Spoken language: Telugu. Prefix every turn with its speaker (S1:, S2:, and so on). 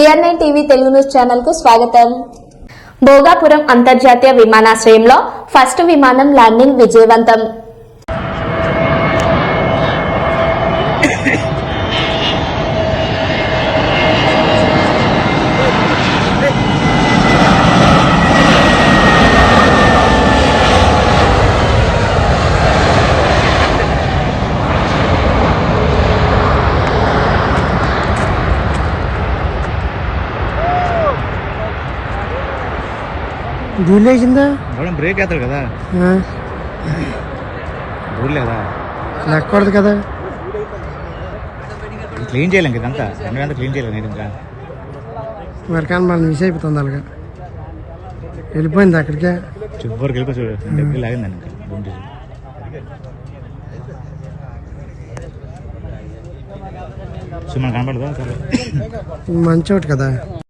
S1: BR nine TV Telugu news ఛానల్కు స్వాగతం. భోగాపురం అంతర్జాతీయ విమానాశ్రయంలో ఫస్ట్ విమానం ల్యాండింగ్ విజయవంతం.
S2: దూలేసిందా
S3: మేడం బ్రేక్ వేస్తాడు కదా. ఊర్లే కదా.
S2: లెక్కకూడదు కదా.
S3: క్లీన్ చేయలేం కదా ఇదంతా రెండు అంతా క్లీన్ చేయలేం నేను ఇంకా.
S2: మరి కానీ మనం మిస్ అయిపోతుంది అలాగా. వెళ్ళిపోయింది అక్కడికే.
S3: చివరికి వెళ్ళిపోయి చూడు. దగ్గర లాగిందండి ఇంకా. గుండె సో మనకు కనపడదా?
S2: మంచి ఒకటి కదా.